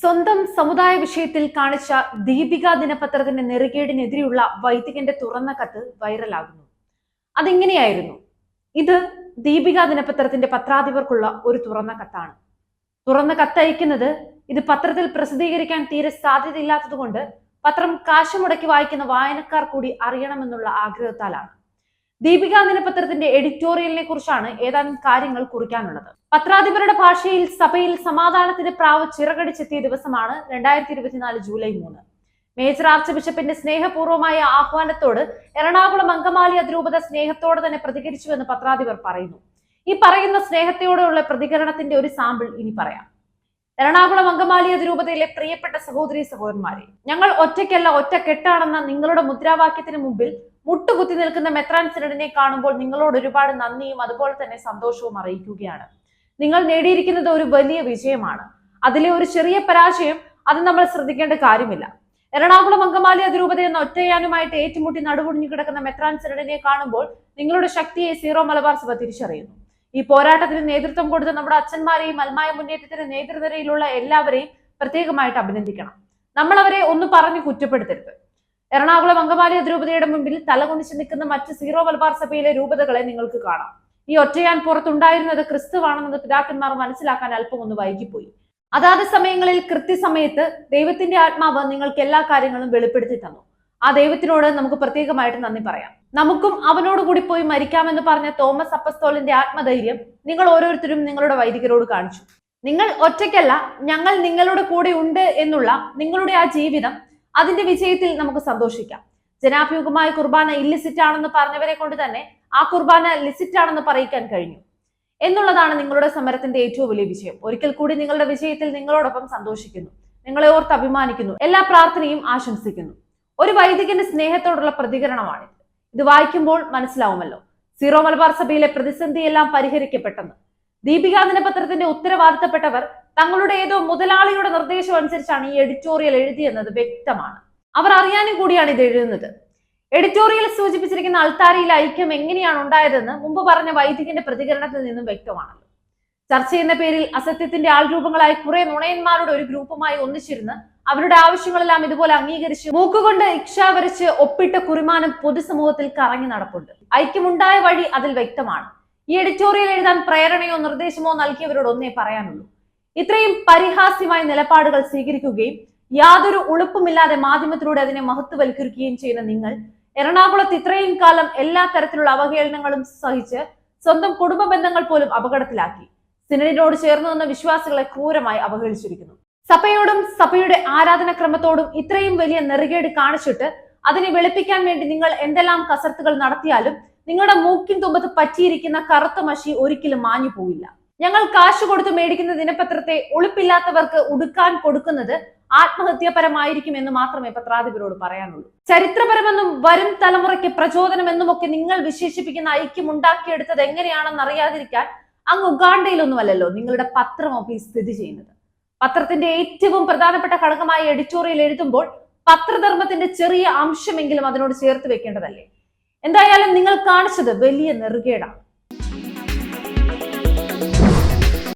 സ്വന്തം സമുദായ വിഷയത്തിൽ കാണിച്ച ദീപിക ദിനപത്രത്തിന്റെ നെറുകേടിനെതിരെയുള്ള വൈദികന്റെ തുറന്ന കത്ത് വൈറലാകുന്നു. അതെങ്ങനെയായിരുന്നു? ഇത് ദീപിക ദിനപത്രത്തിന്റെ പത്രാധിപർക്കുള്ള ഒരു തുറന്ന കത്താണ്. തുറന്ന കത്തയക്കുന്നത് ഇത് പത്രത്തിൽ പ്രസിദ്ധീകരിക്കാൻ തീരെ സാധ്യതയില്ലാത്തതുകൊണ്ട് പത്രം കാശ് മുടക്കി വായിക്കുന്ന വായനക്കാർ കൂടി അറിയണമെന്നുള്ള ആഗ്രഹത്താലാണ്. ദീപിക ദിനപത്രത്തിന്റെ എഡിറ്റോറിയലിനെ കുറിച്ചാണ് ഏതാനും കാര്യങ്ങൾ കുറിക്കാനുള്ളത്. പത്രാധിപരുടെ ഭാഷയിൽ സഭയിൽ സമാധാനത്തിന്റെ പ്രാവ് ചിറകടിച്ചെത്തിയ ദിവസമാണ് രണ്ടായിരത്തി ഇരുപത്തിനാല് ജൂലൈ മൂന്ന്. മേജർ ആർച്ച് ബിഷപ്പിന്റെ സ്നേഹപൂർവമായ ആഹ്വാനത്തോട് എറണാകുളം അങ്കമാലി അതിരൂപത സ്നേഹത്തോടെ തന്നെ പ്രതികരിച്ചുവെന്ന് പത്രാധിപർ പറയുന്നു. ഈ പറയുന്ന സ്നേഹത്തോടെയുള്ള പ്രതികരണത്തിന്റെ ഒരു സാമ്പിൾ ഇനി പറയാം. എറണാകുളം അങ്കമാലി അതിരൂപതയിലെ പ്രിയപ്പെട്ട സഹോദരി സഹോദരന്മാരെ ഞങ്ങൾ ഒറ്റയ്ക്കല്ല ഒറ്റക്കെട്ടാണെന്ന നിങ്ങളുടെ മുദ്രാവാക്യത്തിന് മുമ്പിൽ മുട്ടുകുത്തി നിൽക്കുന്ന മെത്രാൻ സിനഡിനെ കാണുമ്പോൾ നിങ്ങളോട് ഒരുപാട് നന്ദിയും അതുപോലെ തന്നെ സന്തോഷവും അറിയിക്കുകയാണ്. നിങ്ങൾ നേടിയിരിക്കുന്നത് ഒരു വലിയ വിജയമാണ്. അതിലെ ഒരു ചെറിയ പരാജയം അത് നമ്മൾ ശ്രദ്ധിക്കേണ്ട കാര്യമില്ല. എറണാകുളം അങ്കമാലി അതിരൂപത എന്ന ഒറ്റയാനുമായിട്ട് ഏറ്റുമുട്ടി നടുപൊടിഞ്ഞു കിടക്കുന്ന മെത്രാൻ സിനഡിനെ കാണുമ്പോൾ നിങ്ങളുടെ ശക്തിയെ സീറോ മലബാർ സഭ തിരിച്ചറിയുന്നു. ഈ പോരാട്ടത്തിന് നേതൃത്വം കൊടുത്ത നമ്മുടെ അച്ഛന്മാരെയും അൽമായ മുന്നേറ്റത്തിന് നേതൃനിരയിലുള്ള എല്ലാവരെയും പ്രത്യേകമായിട്ട് അഭിനന്ദിക്കണം. നമ്മൾ അവരെ ഒന്ന് പറഞ്ഞു കുറ്റപ്പെടുത്തരുത്. എറണാകുളം അങ്കമാലി അതിരൂപതയുടെ മുമ്പിൽ തലകുനിച്ച് നിൽക്കുന്ന മറ്റ് സീറോ മലബാർ സഭയിലെ രൂപതകളെ നിങ്ങൾക്ക് കാണാം. ഈ ഒറ്റയാൻ പുറത്തുണ്ടായിരുന്നത് ക്രിസ്തുവാണെന്നത് പിതാക്കന്മാർ മനസ്സിലാക്കാൻ അല്പം ഒന്ന് വൈകിപ്പോയി. അതാത് സമയങ്ങളിൽ കൃത്യസമയത്ത് ദൈവത്തിന്റെ ആത്മാവ് നിങ്ങൾക്ക് എല്ലാ കാര്യങ്ങളും വെളിപ്പെടുത്തി തന്നു. ആ ദൈവത്തിനോട് നമുക്ക് പ്രത്യേകമായിട്ട് നന്ദി പറയാം. നമുക്കും അവനോട് കൂടി പോയി മരിക്കാമെന്ന് പറഞ്ഞ തോമസ് അപ്പസ്തോലിന്റെ ആത്മധൈര്യം നിങ്ങൾ ഓരോരുത്തരും നിങ്ങളുടെ വൈദികരോട് കാണിച്ചു. നിങ്ങൾ ഒറ്റയ്ക്കല്ല ഞങ്ങൾ നിങ്ങളുടെ കൂടെ ഉണ്ട് എന്നുള്ള നിങ്ങളുടെ ആ ജീവിതം അതിന്റെ വിജയത്തിൽ നമുക്ക് സന്തോഷിക്കാം. ജനാഭിമുഖമായ കുർബാന ഇല്ലിസിറ്റ് ആണെന്ന് പറഞ്ഞവരെ കൊണ്ട് തന്നെ ആ കുർബാന ലിസിറ്റ് ആണെന്ന് പറയിക്കാൻ കഴിഞ്ഞു. എന്നുള്ളതാണ് നിങ്ങളുടെ സമരത്തിന്റെ ഏറ്റവും വലിയ വിജയം. ഒരിക്കൽ കൂടി നിങ്ങളുടെ വിജയത്തിൽ നിങ്ങളോടൊപ്പം സന്തോഷിക്കുന്നു. നിങ്ങളെ ഓർത്ത് അഭിമാനിക്കുന്നു. എല്ലാ പ്രാർത്ഥനയും ആശംസിക്കുന്നു. ഒരു വൈദികന്റെ സ്നേഹത്തോടുള്ള പ്രതികരണമാണിത്. ഇത് വായിക്കുമ്പോൾ മനസ്സിലാവുമല്ലോ. സീറോ മലബാർ സഭയിലെ പ്രതിസന്ധിയെല്ലാം പരിഹരിക്കപ്പെട്ടെന്ന്. ദീപിക ദിനപത്രത്തിന്റെ ഉത്തരവാദിത്തപ്പെട്ടവർ തങ്ങളുടെ ഏതോ മുതലാളിയുടെ നിർദ്ദേശം അനുസരിച്ചാണ് ഈ എഡിറ്റോറിയൽ എഴുതിയെന്നത് വ്യക്തമാണ്. അവർ അറിയാനും കൂടിയാണ് ഇത് എഴുതുന്നത്. എഡിറ്റോറിയൽ സൂചിപ്പിച്ചിരിക്കുന്ന അൾത്താരിയിൽ ഐക്യം എങ്ങനെയാണ് ഉണ്ടായതെന്ന് മുമ്പ് പറഞ്ഞ വൈദികന്റെ പ്രതികരണത്തിൽ നിന്നും വ്യക്തമാണല്ലോ. ചർച്ച എന്ന പേരിൽ അസത്യത്തിന്റെ ആൾരൂപങ്ങളായി കുറെ നുണയന്മാരുടെ ഒരു ഗ്രൂപ്പുമായി ഒന്നിച്ചിരുന്ന് അവരുടെ ആവശ്യങ്ങളെല്ലാം ഇതുപോലെ അംഗീകരിച്ച് മൂക്കുകൊണ്ട് ഇക്ഷ വരച്ച് ഒപ്പിട്ട കുറിമാനം പൊതുസമൂഹത്തിൽ കറങ്ങി നടപ്പുണ്ട്. ഐക്യമുണ്ടായ വഴി അതിൽ വ്യക്തമാണ്. ഈ എഡിറ്റോറിയൽ എഴുതാൻ പ്രേരണയോ നിർദ്ദേശമോ നൽകിയവരോട് ഒന്നേ പറയാനുള്ളൂ. ഇത്രയും പരിഹാസ്യമായ നിലപാടുകൾ സ്വീകരിക്കുകയും യാതൊരു ഉളുപ്പുമില്ലാതെ മാധ്യമത്തിലൂടെ അതിനെ മഹത്വവൽക്കരിക്കുകയും ചെയ്യുന്ന നിങ്ങൾ എറണാകുളത്ത് ഇത്രയും കാലം എല്ലാ തരത്തിലുള്ള അവഹേളനങ്ങളും സഹിച്ച് സ്വന്തം കുടുംബ ബന്ധങ്ങൾ പോലും അപകടത്തിലാക്കി. സിനഡിനോട് ചേർന്നു നിന്ന വിശ്വാസികളെ ക്രൂരമായി അവഹേളിച്ചിരിക്കുന്നു. സഭയോടും സഭയുടെ ആരാധനക്രമത്തോടും ഇത്രയും വലിയ നെറുകേട് കാണിച്ചിട്ട് അതിനെ വെളുപ്പിക്കാൻ വേണ്ടി നിങ്ങൾ എന്തെല്ലാം കസർത്തുകൾ നടത്തിയാലും നിങ്ങളുടെ മൂക്കിൻ തുമ്പത്ത് പറ്റിയിരിക്കുന്ന കറുത്ത മഷി ഒരിക്കലും മാഞ്ഞു പോവില്ല. ഞങ്ങൾ കാശ് കൊടുത്ത് മേടിക്കുന്ന ദിനപത്രത്തെ ഒളിപ്പില്ലാത്തവർക്ക് ഉടുക്കാൻ കൊടുക്കുന്നത് ആത്മഹത്യാപരമായിരിക്കും എന്ന് മാത്രമേ പത്രാധിപരോട് പറയാനുള്ളൂ. ചരിത്രപരമെന്നും വരും തലമുറയ്ക്ക് പ്രചോദനമെന്നുമൊക്കെ നിങ്ങൾ വിശേഷിപ്പിക്കുന്ന ഐക്യം ഉണ്ടാക്കിയെടുത്തത് എങ്ങനെയാണെന്ന് അറിയാതിരിക്കാൻ അങ്ങ് ഉഗാണ്ടയിലൊന്നുമല്ലല്ലോ നിങ്ങളുടെ പത്രം ഓഫീസ് സ്ഥിതി ചെയ്യുന്നത്. പത്രത്തിന്റെ ഏറ്റവും പ്രധാനപ്പെട്ട ഘടകമായ എഡിറ്റോറിയൽ എഴുതുമ്പോൾ പത്രധർമ്മത്തിന്റെ ചെറിയ അംശമെങ്കിലും അതിനോട് ചേർത്ത് വെക്കേണ്ടതല്ലേ? എന്തായാലും നിങ്ങൾ കാണിച്ചത് വലിയ നെറുകേടാണ്.